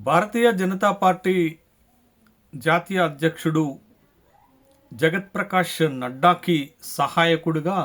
భారతీయ Janata party జాతీయ అధ్యక్షుడు జగత్ ప్రకాష్ నడ్డాకి సహాయకుడిగా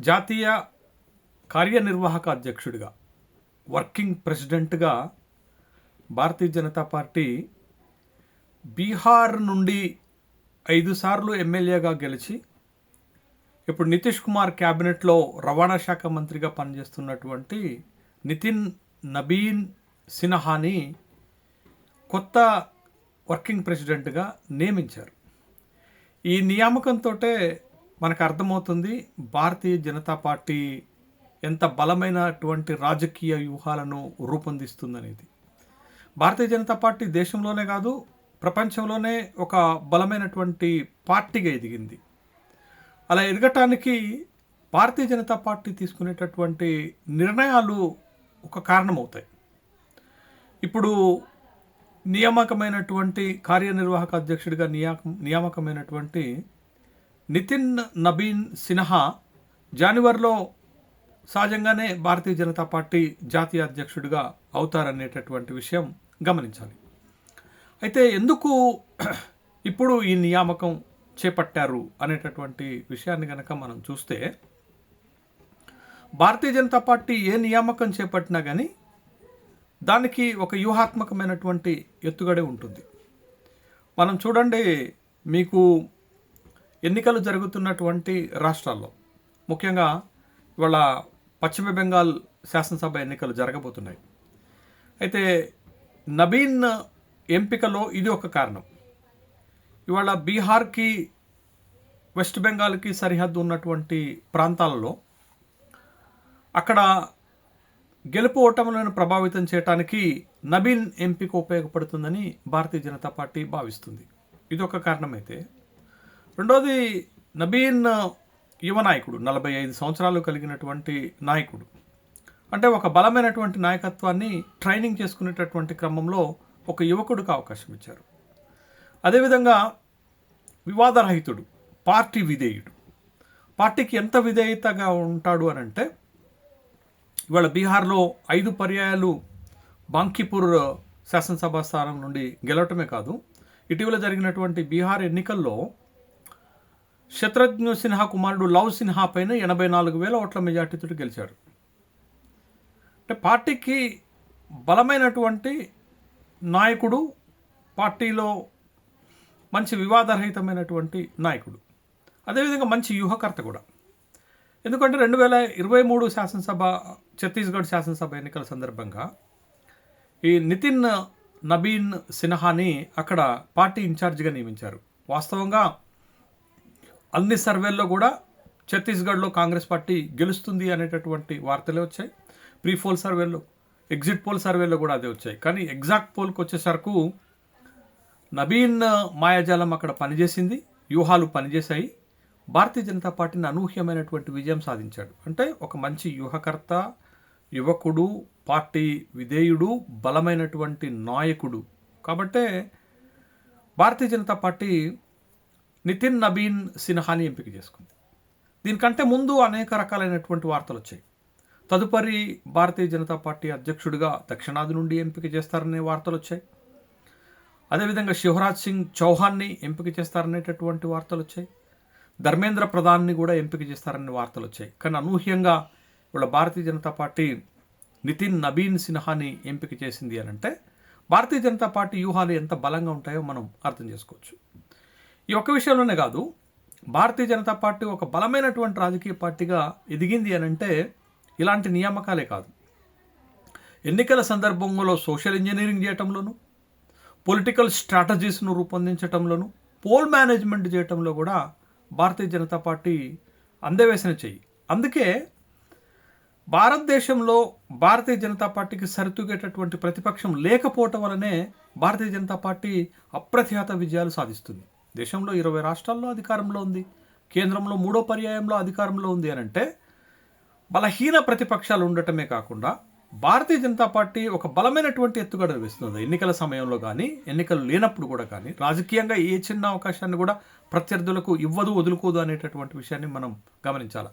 జాతీయ కార్యనిర్వాహక అధ్యక్షుడిగా వర్కింగ్ ప్రెసిడెంట్గా భారతీయ జనతా పార్టీ బీహార్ నుండి ఐదు సార్లు ఎమ్మెల్యేగా గెలిచి ఇప్పుడు నితీష్ కుమార్ క్యాబినెట్లో రవాణా శాఖ మంత్రిగా పనిచేస్తున్నటువంటి నితిన్ నబీన్ సిన్హాని కొత్త వర్కింగ్ ప్రెసిడెంట్గా నియమించారు. ఈ నియామకంతో మనకు అర్థమవుతుంది భారతీయ జనతా పార్టీ ఎంత బలమైనటువంటి రాజకీయ వ్యూహాలను రూపొందిస్తుందనేది. భారతీయ జనతా పార్టీ దేశంలోనే కాదు ప్రపంచంలోనే ఒక బలమైనటువంటి పార్టీగా ఎదిగింది. అలా ఎదగటానికి భారతీయ జనతా పార్టీ తీసుకునేటటువంటి నిర్ణయాలు ఒక కారణమవుతాయి. ఇప్పుడు నియామకమైనటువంటి కార్యనిర్వాహక అధ్యక్షుడిగా నియా నియామకమైనటువంటి నితిన్ నబీన్ సిన్హా జనవరిలో సహజంగానే భారతీయ జనతా పార్టీ జాతీయ అధ్యక్షుడిగా అవుతారనేటటువంటి విషయం గమనించాలి. అయితే ఎందుకు ఇప్పుడు ఈ నియామకం చేపట్టారు అనేటటువంటి విషయాన్ని కనుక మనం చూస్తే భారతీయ జనతా పార్టీ ఏ నియామకం చేపట్టినా కానీ దానికి ఒక వ్యూహాత్మకమైనటువంటి ఎత్తుగడే ఉంటుంది. మనం చూడండి మీకు ఎన్నికలు జరుగుతున్నటువంటి రాష్ట్రాల్లో ముఖ్యంగా ఇవాళ పశ్చిమ బెంగాల్ శాసనసభ ఎన్నికలు జరగబోతున్నాయి. అయితే నబీన్ ఎంపికలో ఇది ఒక కారణం. ఇవాళ బీహార్కి వెస్ట్ బెంగాల్కి సరిహద్దు ఉన్నటువంటి ప్రాంతాలలో అక్కడ గెలుపు ఓటములను ప్రభావితం చేయడానికి నబీన్ ఎంపిక ఉపయోగపడుతుందని భారతీయ జనతా పార్టీ భావిస్తుంది. ఇదొక కారణమైతే రెండోది నబీన్ యువ నాయకుడు నలభై ఐదు సంవత్సరాలు కలిగినటువంటి నాయకుడు. అంటే ఒక బలమైనటువంటి నాయకత్వాన్ని ట్రైనింగ్ చేసుకునేటటువంటి క్రమంలో ఒక యువకుడికి అవకాశం ఇచ్చారు. అదేవిధంగా వివాదరహితుడు పార్టీ విధేయుడు. పార్టీకి ఎంత విధేయతగా ఉంటాడు అని అంటే ఇవాళ బీహార్లో ఐదు పర్యాయాలు బాంకీపూర్ శాసనసభ స్థానం నుండి గెలవటమే కాదు. ఇటీవల జరిగినటువంటి బీహార్ ఎన్నికల్లో శత్రుఘ్న సిన్హా కుమారుడు లవ్ సిన్హా పైన ఎనభై నాలుగు వేల ఓట్ల మెజార్టీతో గెలిచాడు. అంటే పార్టీకి బలమైనటువంటి నాయకుడు పార్టీలో మంచి వివాదరహితమైనటువంటి నాయకుడు. అదేవిధంగా మంచి వ్యూహకర్త కూడా. ఎందుకంటే రెండు వేల ఇరవై మూడు శాసనసభ ఛత్తీస్గఢ్ శాసనసభ ఎన్నికల సందర్భంగా ఈ నితిన్ నబీన్ సిన్హాని అక్కడ పార్టీ ఇన్ఛార్జిగా నియమించారు. వాస్తవంగా అన్ని సర్వేల్లో కూడా ఛత్తీస్గఢ్లో కాంగ్రెస్ పార్టీ గెలుస్తుంది అనేటటువంటి వార్తలే వచ్చాయి. ప్రీ పోల్ సర్వేలో ఎగ్జిట్ పోల్ సర్వేలో కూడా అదే వచ్చాయి. కానీ ఎగ్జాక్ట్ పోల్కి వచ్చేసరకు నబీన్ మాయాజాలం అక్కడ పనిచేసింది వ్యూహాలు పనిచేశాయి. భారతీయ జనతా పార్టీని అనూహ్యమైనటువంటి విజయం సాధించాడు. అంటే ఒక మంచి వ్యూహకర్త యువకుడు పార్టీ విధేయుడు బలమైనటువంటి నాయకుడు. కాబట్టే భారతీయ జనతా పార్టీ నితిన్ నబీన్ సిన్హాని ఎంపిక చేసుకుంది. దీనికంటే ముందు అనేక రకాలైనటువంటి వార్తలు వచ్చాయి. తదుపరి భారతీయ జనతా పార్టీ అధ్యక్షుడిగా దక్షిణాది నుండి ఎంపిక చేస్తారనే వార్తలు వచ్చాయి. అదేవిధంగా శివరాజ్ సింగ్ చౌహాన్ని ఎంపిక చేస్తారనేటటువంటి వార్తలు వచ్చాయి. ధర్మేంద్ర ప్రధాన్ని కూడా ఎంపిక చేస్తారనే వార్తలు వచ్చాయి. కానీ అనూహ్యంగా ఇవాళ భారతీయ జనతా పార్టీ నితిన్ నబీన్ సిన్హాని ఎంపిక చేసింది అని అంటే భారతీయ జనతా పార్టీ వ్యూహాలు ఎంత బలంగా ఉంటాయో మనం అర్థం చేసుకోవచ్చు. ఈ ఒక్క విషయంలోనే కాదు భారతీయ జనతా పార్టీ ఒక బలమైనటువంటి రాజకీయ పార్టీగా ఎదిగింది అని అంటే ఇలాంటి నియామకాలే కాదు. ఎన్నికల సందర్భంలో సోషల్ ఇంజనీరింగ్ చేయటంలోనూ పొలిటికల్ స్ట్రాటజీస్ను రూపొందించటంలోనూ పోల్ మేనేజ్మెంట్ చేయటంలో కూడా భారతీయ జనతా పార్టీ అందవేసిన చెయ్యి. అందుకే భారతదేశంలో భారతీయ జనతా పార్టీకి సరితూగేటటువంటి ప్రతిపక్షం లేకపోవటం వలనే భారతీయ జనతా పార్టీ అప్రతిహత విజయాలు సాధిస్తుంది. దేశంలో ఇరవై రాష్ట్రాల్లో అధికారంలో ఉంది. కేంద్రంలో మూడో పర్యాయంలో అధికారంలో ఉంది అని అంటే బలహీన ప్రతిపక్షాలు ఉండటమే కాకుండా భారతీయ జనతా పార్టీ ఒక బలమైనటువంటి ఎత్తుగడలు వేస్తుంది ఎన్నికల సమయంలో కానీ ఎన్నికలు లేనప్పుడు కూడా కానీ రాజకీయంగా ఏ చిన్న అవకాశాన్ని కూడా ప్రత్యర్థులకు ఇవ్వదు వదులుకోదు అనేటటువంటి విషయాన్ని మనం గమనించాలి.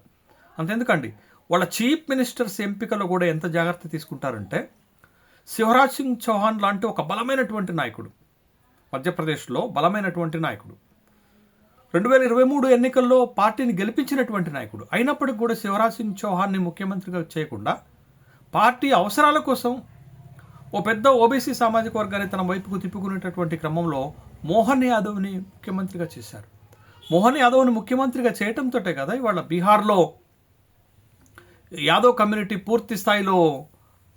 అంతెందుకండి వాళ్ళ చీఫ్ మినిస్టర్స్ ఎంపికలో కూడా ఎంత జాగ్రత్త తీసుకుంటారంటే శివరాజ్ సింగ్ చౌహాన్ లాంటి ఒక బలమైనటువంటి నాయకుడు మధ్యప్రదేశ్లో బలమైనటువంటి నాయకుడు. రెండు వేల ఇరవై మూడు ఎన్నికల్లో పార్టీని గెలిపించినటువంటి నాయకుడు. అయినప్పటికీ కూడా శివరాజ్ సింగ్ చౌహాన్ని ముఖ్యమంత్రిగా చేయకుండా పార్టీ అవసరాల కోసం ఓ పెద్ద ఓబీసీ సామాజిక వర్గాన్ని తన వైపుకు తిప్పుకునేటటువంటి క్రమంలో మోహన్ యాదవ్ని ముఖ్యమంత్రిగా చేశారు. మోహన్ యాదవ్ని ముఖ్యమంత్రిగా చేయటంతోటే కదా ఇవాళ బీహార్లో యాదవ్ కమ్యూనిటీ పూర్తి స్థాయిలో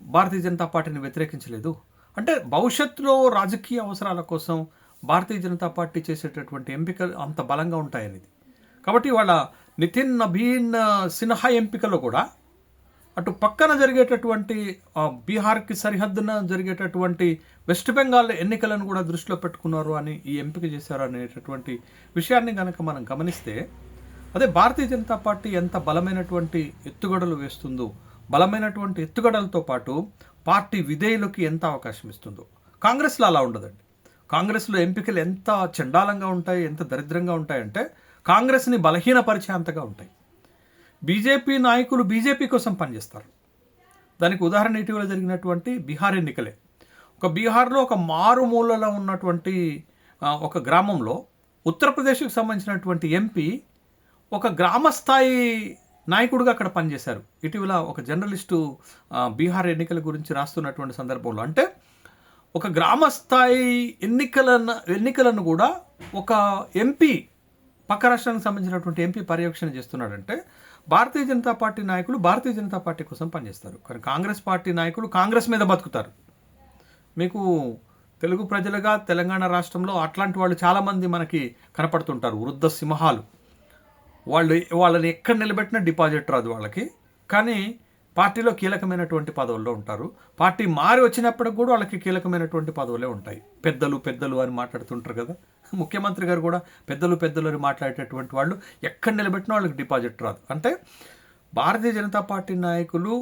భారతీయ జనతా పార్టీని వ్యతిరేకించలేదు. అంటే భవిష్యత్తులో రాజకీయ అవసరాల కోసం భారతీయ జనతా పార్టీ చేసేటటువంటి ఎంపికలు అంత బలంగా ఉంటాయనేది. కాబట్టి వాళ్ళ నితిన్ నబీన్ సిన్హా ఎంపికలో కూడా అటు పక్కన జరిగేటటువంటి బీహార్కి సరిహద్దున జరిగేటటువంటి వెస్ట్ బెంగాల్ ఎన్నికలను కూడా దృష్టిలో పెట్టుకున్నారు అని ఈ ఎంపిక చేశారు అనేటటువంటి విషయాన్ని కనుక మనం గమనిస్తే అదే భారతీయ జనతా పార్టీ ఎంత బలమైనటువంటి ఎత్తుగడలు వేస్తుందో బలమైనటువంటి ఎత్తుగడలతో పాటు పార్టీ విధేయులకి ఎంత అవకాశం ఇస్తుందో. కాంగ్రెస్లో అలా ఉండదండి. కాంగ్రెస్లో ఎంపికలు ఎంత చండాలంగా ఉంటాయి ఎంత దరిద్రంగా ఉంటాయంటే కాంగ్రెస్ని బలహీనపరిచే అంతగా ఉంటాయి. బీజేపీ నాయకులు బీజేపీ కోసం పనిచేస్తారు. దానికి ఉదాహరణ ఇటీవల జరిగినటువంటి బీహార్ ఎన్నికలే. ఒక బీహార్లో ఒక మారుమూలలో ఉన్నటువంటి ఒక గ్రామంలో ఉత్తరప్రదేశ్కు సంబంధించినటువంటి ఎంపీ ఒక గ్రామస్థాయి నాయకుడుగా నాయకుడిగా అక్కడ పనిచేశారు. ఇటీవల ఒక జర్నలిస్టు బీహార్ ఎన్నికల గురించి రాస్తున్నటువంటి సందర్భంలో. అంటే ఒక గ్రామస్థాయి ఎన్నికలను ఎన్నికలను కూడా ఒక ఎంపీ పక్క రాష్ట్రానికి సంబంధించినటువంటి ఎంపీ పర్యవేక్షణ చేస్తున్నాడంటే భారతీయ జనతా పార్టీ నాయకులు భారతీయ జనతా పార్టీ కోసం పనిచేస్తారు. కానీ కాంగ్రెస్ పార్టీ నాయకులు కాంగ్రెస్ మీద బతుకుతారు. మీకు తెలుగు ప్రజలుగా తెలంగాణ రాష్ట్రంలో అట్లాంటి వాళ్ళు చాలామంది మనకి కనపడుతుంటారు. వృద్ధ సింహాలు. వాళ్ళు వాళ్ళని ఎక్కడ నిలబెట్టినా డిపాజిట్ రాదు వాళ్ళకి. కానీ పార్టీలో కీలకమైనటువంటి పదవుల్లో ఉంటారు. పార్టీ మారి వచ్చినప్పటికి కూడా వాళ్ళకి కీలకమైనటువంటి పదవులే ఉంటాయి. పెద్దలు పెద్దలు అని మాట్లాడుతుంటారు కదా. ముఖ్యమంత్రి గారు కూడా పెద్దలు పెద్దలు మాట్లాడేటటువంటి వాళ్ళు ఎక్కడ నిలబెట్టిన వాళ్ళకి డిపాజిట్ రాదు. అంటే భారతీయ జనతా పార్టీ నాయకులు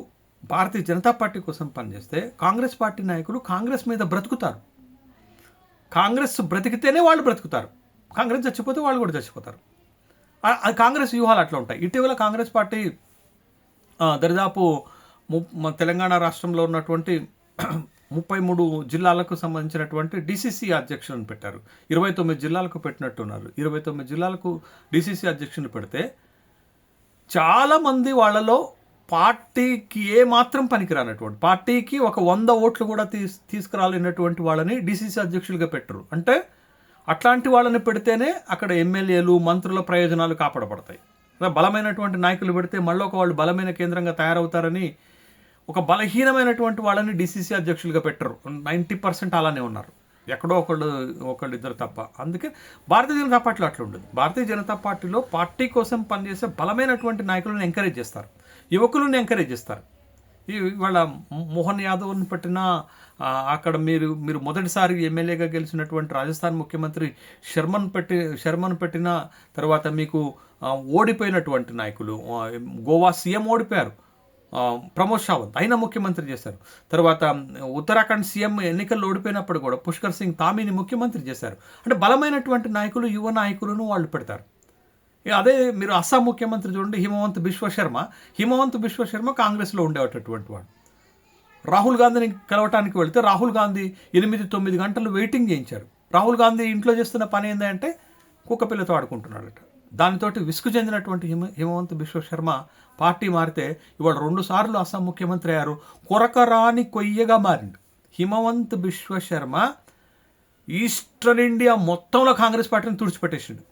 భారతీయ జనతా పార్టీ కోసం పనిచేస్తే కాంగ్రెస్ పార్టీ నాయకులు కాంగ్రెస్ మీద బ్రతుకుతారు. కాంగ్రెస్ బ్రతికితేనే వాళ్ళు బ్రతుకుతారు. కాంగ్రెస్ చచ్చిపోతే వాళ్ళు కూడా చచ్చిపోతారు. అది కాంగ్రెస్ వ్యూహాలు అట్లా ఉంటాయి. ఇటీవల కాంగ్రెస్ పార్టీ దరిదాపు మన తెలంగాణ రాష్ట్రంలో ఉన్నటువంటి ముప్పై మూడు జిల్లాలకు సంబంధించినటువంటి డిసిసి అధ్యక్షులను పెట్టారు. ఇరవై తొమ్మిది జిల్లాలకు పెట్టినట్టున్నారు. ఇరవై తొమ్మిది జిల్లాలకు డిసిసి అధ్యక్షుని పెడితే చాలామంది వాళ్ళలో పార్టీకి ఏ మాత్రం పనికిరానటువంటి పార్టీకి ఒక వంద ఓట్లు కూడా తీస్ తీసుకురాలేనటువంటి వాళ్ళని డిసిసి అధ్యక్షులుగా పెట్టరు. అంటే అట్లాంటి వాళ్ళని పెడితేనే అక్కడ ఎమ్మెల్యేలు మంత్రుల ప్రయోజనాలు కాపాడబడతాయి. అలా బలమైనటువంటి నాయకులు పెడితే మళ్ళీ ఒక వాళ్ళు బలమైన కేంద్రంగా తయారవుతారని ఒక బలహీనమైనటువంటి వాళ్ళని డిసిసి అధ్యక్షులుగా పెట్టరు. నైంటీ పర్సెంట్ అలానే ఉన్నారు. ఎక్కడో ఒకళ్ళు ఒకళ్ళు ఇద్దరు తప్ప. అందుకే భారతీయ జనతా పార్టీలో అట్లా ఉండదు. భారతీయ జనతా పార్టీలో పార్టీ కోసం పనిచేసే బలమైనటువంటి నాయకులను ఎంకరేజ్ చేస్తారు. యువకులను ఎంకరేజ్ చేస్తారు. ఈ వాళ్ళ మోహన్ యాదవ్ని పెట్టిన అక్కడ మీరు మీరు మొదటిసారి ఎమ్మెల్యేగా గెలిచినటువంటి రాజస్థాన్ ముఖ్యమంత్రి శర్మన్ పెట్టి శర్మన్ పెట్టిన తర్వాత మీకు ఓడిపోయినటువంటి నాయకులు గోవా సీఎం ఓడిపోయారు. ప్రమోద్ సావంత్ ఆయన ముఖ్యమంత్రి చేశారు. తర్వాత ఉత్తరాఖండ్ సీఎం ఎన్నికల్లో ఓడిపోయినప్పుడు కూడా పుష్కర్ సింగ్ తామీని ముఖ్యమంత్రి చేశారు. అంటే బలమైనటువంటి నాయకులు యువ నాయకులను వాళ్ళు పెడతారు. అదే మీరు అస్సాం ముఖ్యమంత్రి చూడండి హిమవంత్ బిశ్వశర్మ హిమవంత్ బిశ్వశర్మ కాంగ్రెస్లో ఉండేటటువంటి వాడు. రాహుల్ గాంధీని కలవటానికి వెళితే రాహుల్ గాంధీ ఎనిమిది తొమ్మిది గంటలు వెయిటింగ్ చేయించారు. రాహుల్ గాంధీ ఇంట్లో చేస్తున్న పని ఏంటంటే కుక్క పిల్లతో ఆడుకుంటున్నాడట. దానితోటి విసుగు చెందినటువంటి హిమ హిమవంత్ బిశ్వశర్మ పార్టీ మారితే ఇవాళ రెండు సార్లు అస్సాం ముఖ్యమంత్రి అయ్యారు. కొరకరాని కొయ్యగా మారిండు. హిమవంత్ బిశ్వశర్మ ఈస్టర్న్ ఇండియా మొత్తంలో కాంగ్రెస్ పార్టీని తుడిచిపెట్టేసిండు.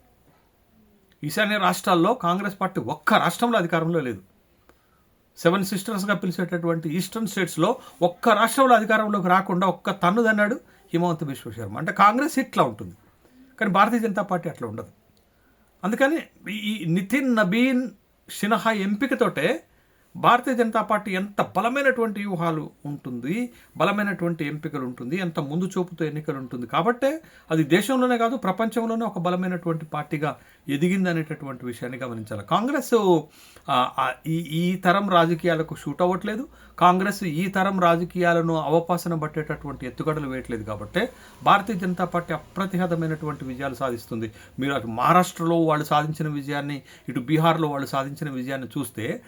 ఈశాన్య రాష్ట్రాల్లో కాంగ్రెస్ పార్టీ ఒక్క రాష్ట్రంలో అధికారంలో లేదు. సెవెన్ సిస్టర్స్గా పిలిచేటటువంటి ఈస్టర్న్ స్టేట్స్లో ఒక్క రాష్ట్రంలో అధికారంలోకి రాకుండా ఒక్క తన్నుదన్నాడు హిమవంత్ బిశ్వశర్మ అంటే కాంగ్రెస్ ఇట్లా ఉంటుంది. కానీ భారతీయ జనతా పార్టీ అట్లా ఉండదు. అందుకని ఈ- నితిన్ నబీన్ సిన్హా ఎంపికతోటే భారతీయ జనతా పార్టీ ఎంత బలమైనటువంటి వ్యూహాలు ఉంటుంది బలమైనటువంటి ఎంపికలు ఉంటుంది ఎంత ముందు చూపుతో ఎన్నికలు ఉంటుంది కాబట్టే అది దేశంలోనే కాదు ప్రపంచంలోనే ఒక బలమైనటువంటి పార్టీగా ఎదిగింది అనేటటువంటి విషయాన్ని గమనించాలి. కాంగ్రెస్ ఈ ఈ తరం రాజకీయాలకు షూట్ అవ్వట్లేదు. కాంగ్రెస్ ఈ తరం రాజకీయాలను అవపాసన పట్టేటటువంటి ఎత్తుగడలు వేయట్లేదు కాబట్టి భారతీయ జనతా పార్టీ అప్రతిహతమైనటువంటి విజయాలు సాధిస్తుంది. మీరు అటు మహారాష్ట్రలో వాళ్ళు సాధించిన విజయాన్ని ఇటు బీహార్లో వాళ్ళు సాధించిన విజయాన్ని చూస్తే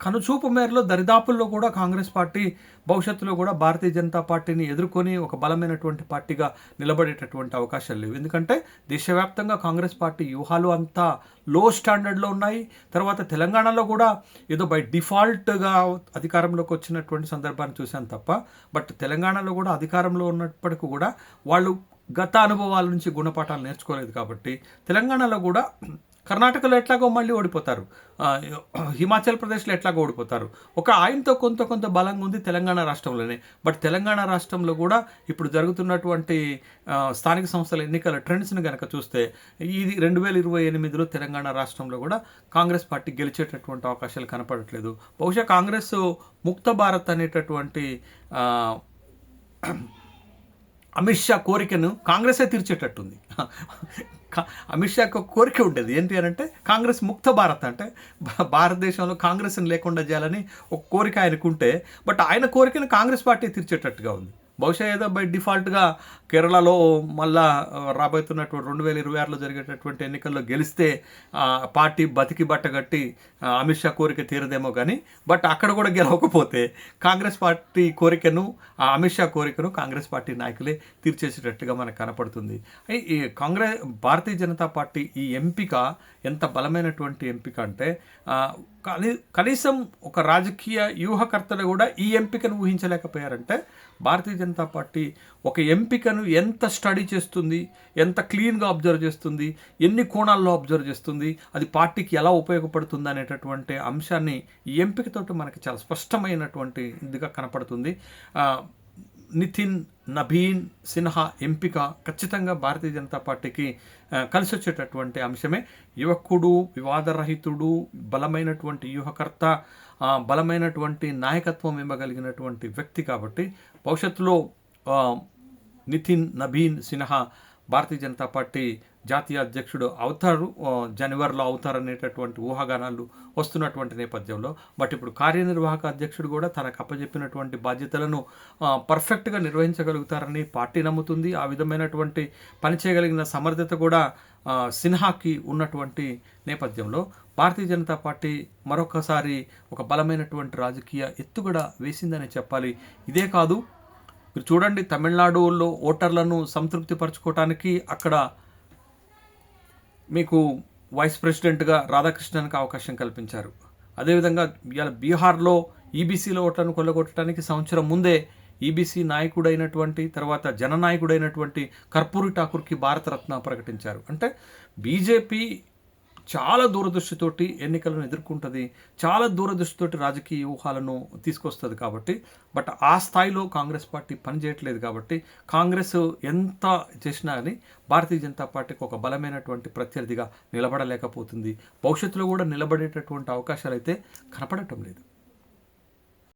కనుచూపు మేరలో దరిదాపుల్లో కూడా కాంగ్రెస్ పార్టీ భవిష్యత్తులో కూడా భారతీయ జనతా పార్టీని ఎదుర్కొని ఒక బలమైనటువంటి పార్టీగా నిలబడేటటువంటి అవకాశాలు లేవు. ఎందుకంటే దేశవ్యాప్తంగా కాంగ్రెస్ పార్టీ వ్యూహాలు అంతా లో స్టాండర్డ్లో ఉన్నాయి. తర్వాత తెలంగాణలో కూడా ఏదో బై డిఫాల్ట్గా అధికారంలోకి వచ్చినటువంటి సందర్భాన్ని చూశాను తప్ప బట్ తెలంగాణలో కూడా అధికారంలో ఉన్నప్పటికీ కూడా వాళ్ళు గత అనుభవాల నుంచి గుణపాఠాలు నేర్చుకోలేదు కాబట్టి తెలంగాణలో కూడా కర్ణాటకలో ఎట్లాగో మళ్ళీ ఓడిపోతారు. హిమాచల్ ప్రదేశ్లో ఎట్లాగో ఓడిపోతారు. ఒక ఆయనతో కొంత కొంత బలంగా ఉంది తెలంగాణ రాష్ట్రంలోనే. బట్ తెలంగాణ రాష్ట్రంలో కూడా ఇప్పుడు జరుగుతున్నటువంటి స్థానిక సంస్థల ఎన్నికల ట్రెండ్స్ని కనుక చూస్తే ఇది రెండు వేల ఇరవై ఎనిమిదిలో తెలంగాణ రాష్ట్రంలో కూడా కాంగ్రెస్ పార్టీ గెలిచేటటువంటి అవకాశాలు కనపడట్లేదు. బహుశా కాంగ్రెస్ ముక్త భారత్ అనేటటువంటి అమిత్ షా కోరికను కాంగ్రెసే తీర్చేటట్టుంది. అమిత్ షాకి ఒక కోరిక ఉండేది. ఏంటి అని అంటే కాంగ్రెస్ ముక్త భారత్ అంటే భారతదేశంలో కాంగ్రెస్ని లేకుండా చేయాలని ఒక కోరిక ఆయనకుంటే బట్ ఆయన కోరికను కాంగ్రెస్ పార్టీ తీర్చేటట్టుగా ఉంది. బహుశా ఏదో బై డిఫాల్ట్గా కేరళలో మళ్ళా రాబోతున్నటువంటి రెండు వేల ఇరవై ఆరులో జరిగేటటువంటి ఎన్నికల్లో గెలిస్తే పార్టీ బతికి బట్టగట్టి అమిత్ షా కోరిక తీరదేమో కానీ బట్ అక్కడ కూడా గెలవకపోతే కాంగ్రెస్ పార్టీ కోరికను ఆ అమిత్ షా కోరికను కాంగ్రెస్ పార్టీ నాయకులే తీర్చేసేటట్టుగా మనకు కనపడుతుంది. ఈ కాంగ్రెస్ భారతీయ జనతా పార్టీ ఈ ఎంపిక ఎంత బలమైనటువంటి ఎంపిక అంటే కనీ కనీసం ఒక రాజకీయ వ్యూహకర్తలు కూడా ఈ ఎంపికను ఊహించలేకపోయారంటే భారతీయ జనతా పార్టీ ఒక ఎంపికను ఎంత స్టడీ చేస్తుంది ఎంత క్లీన్గా అబ్జర్వ్ చేస్తుంది ఎన్ని కోణాల్లో అబ్జర్వ్ చేస్తుంది అది పార్టీకి ఎలా ఉపయోగపడుతుంది అనేటటువంటి అంశాన్ని ఈ ఎంపికతోటి మనకి చాలా స్పష్టమైనటువంటి ఇదిగా కనపడుతుంది. నితిన్ నబీన్ సిన్హా ఎంపిక ఖచ్చితంగా భారతీయ జనతా పార్టీకి కలిసి వచ్చేటటువంటి అంశమే. యువకుడు వివాదరహితుడు బలమైనటువంటి వ్యూహకర్త బలమైనటువంటి నాయకత్వం ఇవ్వగలిగినటువంటి వ్యక్తి కాబట్టి భవిష్యత్తులో నితిన్ నబీన్ సిన్హా భారతీయ జనతా పార్టీ జాతీయ అధ్యక్షుడు అవుతారు. జనవరిలో అవుతారు అనేటటువంటి ఊహాగానాలు వస్తున్నటువంటి నేపథ్యంలో. బట్ ఇప్పుడు కార్యనిర్వాహక అధ్యక్షుడు కూడా తనకు అప్పచెప్పినటువంటి బాధ్యతలను పర్ఫెక్ట్గా నిర్వహించగలుగుతారని పార్టీ నమ్ముతుంది. ఆ విధమైనటువంటి పని చేయగలిగిన సమర్థత కూడా సిన్హాకి ఉన్నటువంటి నేపథ్యంలో భారతీయ జనతా పార్టీ మరొకసారి ఒక బలమైనటువంటి రాజకీయ ఎత్తుగడ వేసిందని చెప్పాలి. ఇదే కాదు మీరు చూడండి తమిళనాడులో ఓటర్లను సంతృప్తిపరచుకోవటానికి అక్కడ మీకు వైస్ ప్రెసిడెంట్గా రాధాకృష్ణన్కి అవకాశం కల్పించారు. అదేవిధంగా ఇవాళ బీహార్లో ఈబీసీలో ఓట్లను కొల్లగొట్టడానికి సంవత్సరం ముందే ఈబీసీ నాయకుడైనటువంటి తర్వాత జననాయకుడైనటువంటి కర్పూరి ఠాకూర్కి భారతరత్న ప్రకటించారు. అంటే బీజేపీ చాలా దూరదృష్టితోటి ఎన్నికలను ఎదుర్కొంటుంది చాలా దూరదృష్టితోటి రాజకీయ వ్యూహాలను తీసుకొస్తుంది కాబట్టి బట్ ఆ స్థాయిలో కాంగ్రెస్ పార్టీ పనిచేయట్లేదు కాబట్టి కాంగ్రెస్ ఎంత చేసినా కానీ భారతీయ జనతా పార్టీకి ఒక బలమైనటువంటి ప్రత్యర్థిగా నిలబడలేకపోతుంది. భవిష్యత్తులో కూడా నిలబడేటటువంటి అవకాశాలు అయితే కనపడటం లేదు.